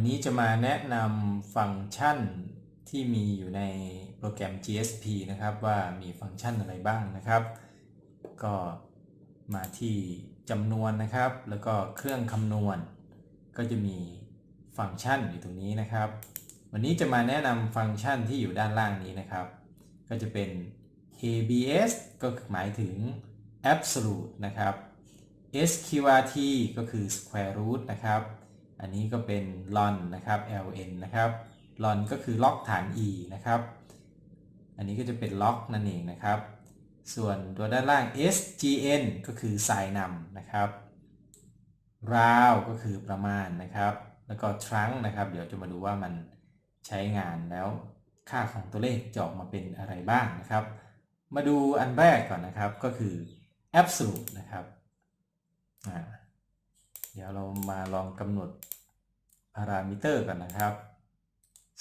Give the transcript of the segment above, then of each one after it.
วันนี้จะมาแนะนำฟังก์ชันที่มีอยู่ในโปรแกรม GSP นะครับ ว่ามีฟังก์ชันอะไรบ้างนะครับ ก็มาที่จำนวนนะครับ แล้วก็เครื่องคำนวณ ก็จะมีฟังก์ชันอยู่ตรงนี้นะครับ วันนี้จะมาแนะนำฟังก์ชันที่อยู่ด้านล่างนี้นะครับ ก็จะเป็น ABS ก็หมายถึง absolute นะครับ SQRT ก็คือ square root นะครับ อันนี้ก็เป็น ln นะครับ ln นะครับ ln ก็คือล็อกฐาน e นะครับ อันนี้ก็จะเป็นล็อกนั่นเองนะครับ ส่วนตัวด้านล่าง SGN ก็คือ sin นำนะครับ round ก็คือประมาณนะครับ แล้วก็ trunk นะครับ เดี๋ยวจะมาดูว่ามันใช้งานแล้วค่าของตัวเลขจะออกมาเป็นอะไรบ้างนะครับ มาดูอันแรกก่อนนะครับก็คือ absolute นะครับ เดี๋ยวเรามาลองกำหนด พารามิเตอร์กันนะครับ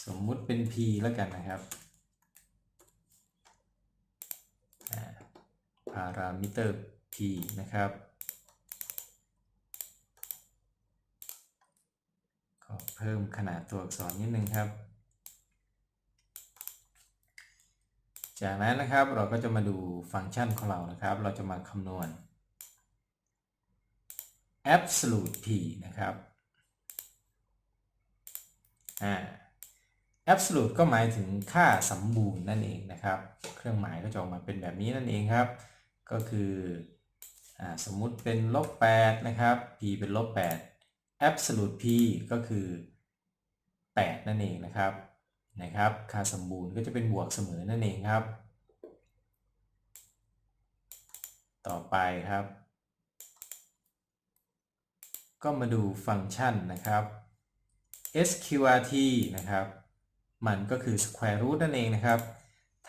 สมมุติเป็น p แล้วกันนะครับพารามิเตอร์ p นะครับก็เพิ่มขนาดตัวอักษรนิดนึงครับจากนั้นนะครับเราก็จะมาดูฟังก์ชันของเรานะครับ เราจะมาคำนวณ absolute p นะครับ อ่า absolute ก็หมายถึงค่าสมบูรณ์นั่นเองนะครับ เครื่องหมายก็จะออกมาเป็นแบบนี้นั่นเองครับ ก็คืออ่าสมมุติเป็นลบ8นะครับ p เป็นลบ8 absolute p ก็คือ 8 นั่นเองนะครับนะครับ ค่าสมบูรณ์ก็จะเป็นบวกเสมอนั่นเองครับ ต่อไปครับ ก็มาดูฟังก์ชันนะครับ sqrt นะครับ มันก็คือ square root นั่นเองนะครับ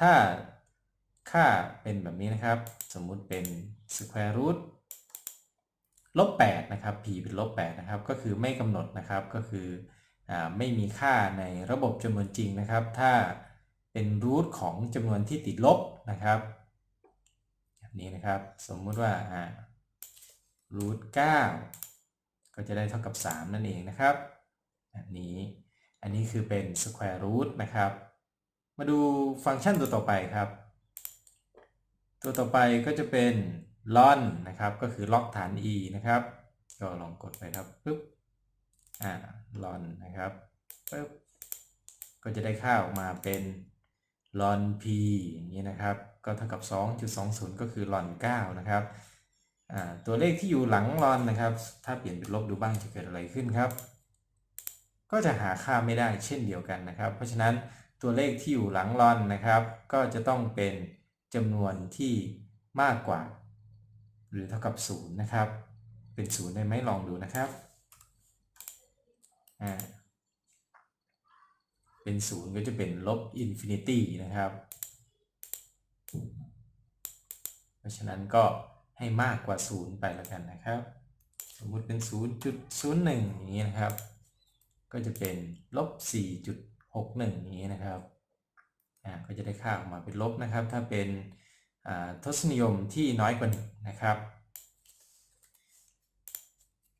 ถ้าค่าเป็นแบบนี้นะครับ สมมุติเป็น square root ลบ8นะครับ p เป็นลบ8นะครับ ก็คือไม่กำหนดนะครับ ก็คืออไม่มีค่าในระบบจำนวนจริงนะครับ ถ้าเป็นรูทของจำนวนที่ติดลบนะครับแบบนี้นะครับ สมมุติว่ารูท9ก็จะได้เท่ากับ 3 นั่นเองนะครับ แบบนี้ อันนี้คือเป็น square root นะครับ มาดูฟังก์ชันตัวต่อไปครับ ตัวต่อไปก็จะเป็น ln นะครับ ก็คือล็อกฐาน e นะครับ ก็ลองกดไปครับปึ๊บ อ่า ln นะครับปึ๊บ ก็จะได้ค่าออกมาเป็น ln p อย่างนี้นะครับ ก็เท่ากับ 2.20 ก็คือ ln 9 นะครับอ่าตัวเลขที่อยู่หลัง ln นะครับ ถ้าเปลี่ยนเป็นลบดูบ้างจะเกิดอะไรขึ้นครับ ก็จะหาค่าไม่ได้เช่นเดียวกันนะครับ เพราะฉะนั้นตัวเลขที่อยู่หลังลอนนะครับ ก็จะต้องเป็นจำนวนที่มากกว่า หรือเท่ากับ 0 นะครับ เป็น 0 ได้ไหมลองดูนะครับอ่าเป็น 0 ก็จะเป็นลบอินฟินิตี้นะครับ เพราะฉะนั้นก็ให้มากกว่า 0 ไปแล้วกันนะครับ สมมุติเป็น 0.01 อย่างนี้นะครับ ก็จะเป็นลบ 4.61อย่งนี้นะครับอ่าก็จะได้ค่าออกมาเป็นลบนะครับ ถ้าเป็นทศนิยมที่น้อยกว่า1นะครับ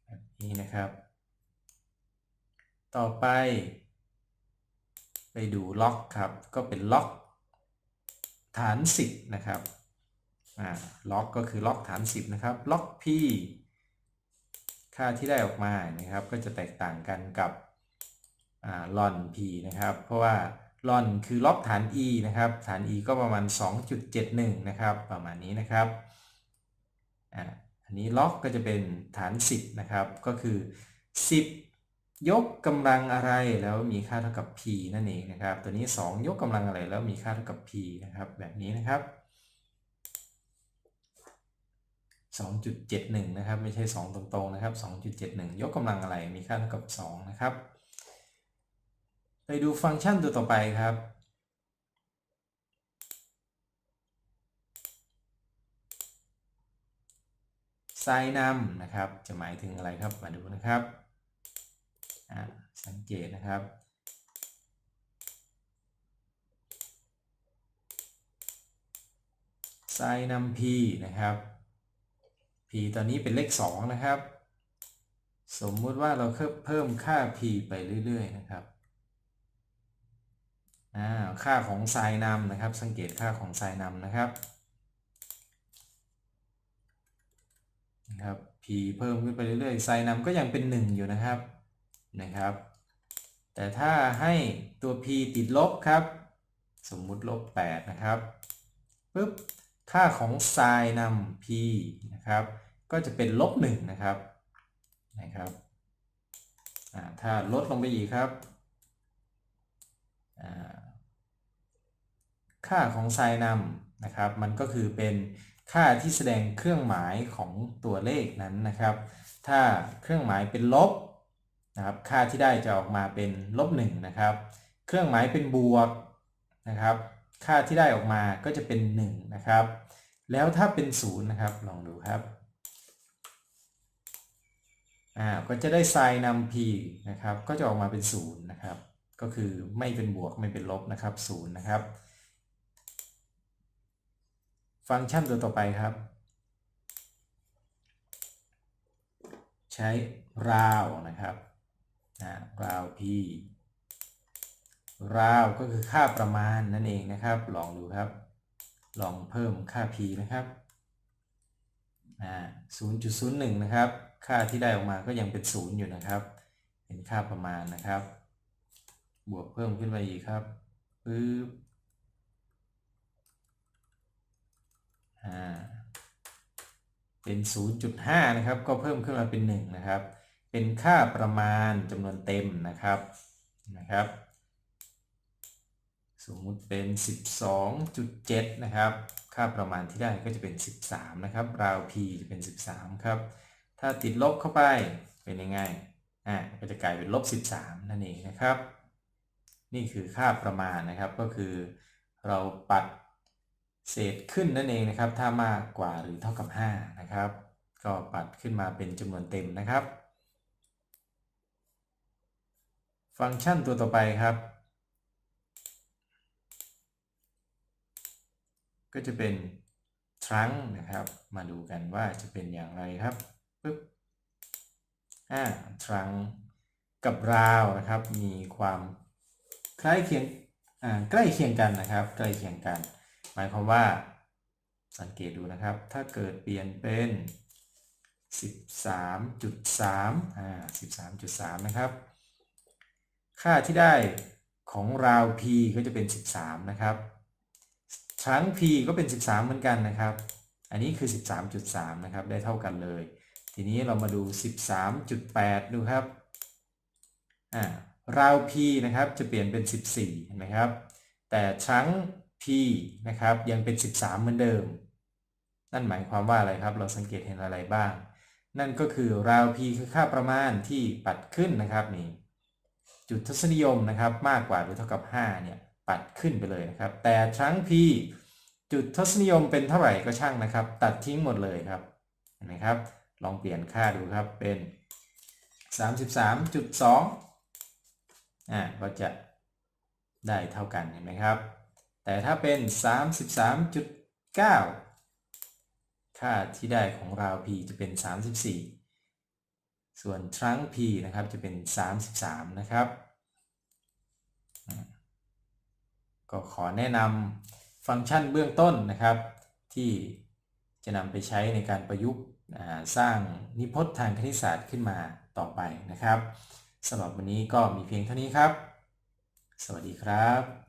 แบบนี้นะครับ ต่อไป ไปดูล็อกครับ ก็เป็นล็อกฐาน 10 นะครับอ่าล็อกก็คือล็อกฐาน 10 นะครับ ล็อก p ค่าที่ได้ออกมานะครับ ก็จะแตกต่างกันกับ ลอน p นะครับ เพราะว่าลอนคือล็อกฐาน e นะครับ ฐาน e ก็ประมาณ 2.71 นะครับ ประมาณนี้นะครับ อันนี้ล็อกก็จะเป็นฐาน 10 นะครับ ก็คือ 10 ยกกำลังอะไรแล้วมีค่าเท่ากับ p นั่นเองนะครับ ตัวนี้ 2 ยกกำลังอะไรแล้วมีค่าเท่ากับ p นะครับ แบบนี้นะครับ 2.71 นะครับ ไม่ใช่ 2 ตรงๆ นะครับ 2.71 ยกกำลังอะไรมีค่าเท่ากับ 2 นะครับ ไปดูฟังก์ชันตัวต่อไปครับ ไซน์นำนะครับ จะหมายถึงอะไรครับ มาดูนะครับ สังเกตนะครับไซน์นำ p นะครับ p ตอนนี้เป็นเลข 2 นะครับ สมมุติว่าเราเพิ่มค่า p ไปเรื่อย ๆ นะครับ ค่าของไซน์นำนะครับ สังเกตค่าของไซน์นำนะครับนะครับ p เพิ่มขึ้นไปเรื่อยๆไซน์นำก็ยังเป็น 1 อยู่นะครับนะครับ แต่ถ้าให้ตัว p ติดลบครับ สมมุติลบ 8 นะครับปุ๊บค่าของไซน์นำ p นะครับ ก็จะเป็นลบ1นะครับนะครับถ้าลดลงไปอีกครับ ค่าของไซน์นำนะครับ มันก็คือเป็นค่าที่แสดงเครื่องหมายของตัวเลขนั้นนะครับ ถ้าเครื่องหมายเป็นลบนะครับ ค่าที่ได้จะออกมาเป็นลบ1นะครับ เครื่องหมายเป็นบวกนะครับ ค่าที่ได้ออกมาก็จะเป็น1นะครับ แล้วถ้าเป็น0นะครับ ลองดูครับอ่าก็จะได้ไซน์นำ p นะครับ ก็จะออกมาเป็น0นะครับ ก็คือไม่เป็นบวกไม่เป็นลบนะครับ0นะครับ ฟังก์ชันตัวต่อไปครับ ใช้ราวนะครับราว p ราวก็คือค่าประมาณนั่นเองนะครับ ลองดูครับ ลองเพิ่มค่า p นะครับ0.01 นะครับ ค่าที่ได้ออกมาก็ยังเป็น 0 อยู่นะครับ เป็นค่าประมาณนะครับ บวกเพิ่มขึ้นไปอีกครับปึ๊บเป็น 0.5 นะครับ ก็เพิ่มขึ้นมาเป็น 1 นะครับ เป็นค่าประมาณจำนวนเต็มนะครับนะครับ สมมุติเป็น 12.7 นะครับ ค่าประมาณที่ได้ก็จะเป็น 13 นะครับ ราว p จะเป็น 13 ครับ ถ้าติดลบเข้าไปเป็นยังไงอ่าก็จะกลายเป็นลบ 13 นั่นเองนะครับ นี่คือค่าประมาณนะครับก็คือ เราปัดเศษขึ้นนั่นเองนะครับ ถ้ามากกว่าหรือเท่ากับ5นะครับ ก็ปัดขึ้นมาเป็นจำนวนเต็มนะครับ ฟังก์ชันตัวต่อไปครับ ก็จะเป็น trunk นะครับ มาดูกันว่าจะเป็นอย่างไรครับปึ๊บอ่า trunk กับราวนะครับ มีความ คล้ายเคียงอ่าใกล้เคียงกันนะครับ ใกล้เคียงกัน หมายความว่า สังเกตดูนะครับ ถ้าเกิดเปลี่ยนเป็น 13.3อ่า13.3 นะครับ ค่าที่ได้ของราว p ก็จะเป็น 13 นะครับชั้ง p ก็เป็น 13 เหมือนกันนะครับ อันนี้คือ 13.3 นะครับ ได้เท่ากันเลย ทีนี้เรามาดู 13.8 ดูครับ อ่า ราว p นะครับจะเปลี่ยนเป็น 14นไหมครับ แต่ชั้ง p นะครับยังเป็น 13 เหมือนเดิม นั่นหมายความว่าอะไรครับ เราสังเกตเห็นอะไรบ้าง นั่นก็คือราว p คือค่าประมาณที่ปัดขึ้นนะครับนี่จุดทศนิยมนะครับมากกว่าหรือเท่ากับ 5 เนี่ยปัดขึ้นไปเลยนะครับ แต่ชั้ง p จุดทศนิยมเป็นเท่าไหร่ก็ช่างนะครับ ตัดทิ้งหมดเลยครับเห็นไหมครับ ลองเปลี่ยนค่าดูครับเป็น 33.2 อ่าก็จะได้เท่ากันเห็นไหมครับ แต่ถ้าเป็น 33.9 ค่าที่ได้ของราว p จะเป็น 34 ส่วนทรั้ง p นะครับจะเป็น 33 นะครับ ก็ขอแนะนำฟังก์ชันเบื้องต้นนะครับ ที่จะนำไปใช้ในการประยุกต์สร้างนิพจน์ทางคณิตศาสตร์ขึ้นมาต่อไปนะครับ สำหรับวันนี้ก็มีเพียงเท่านี้ครับ สวัสดีครับ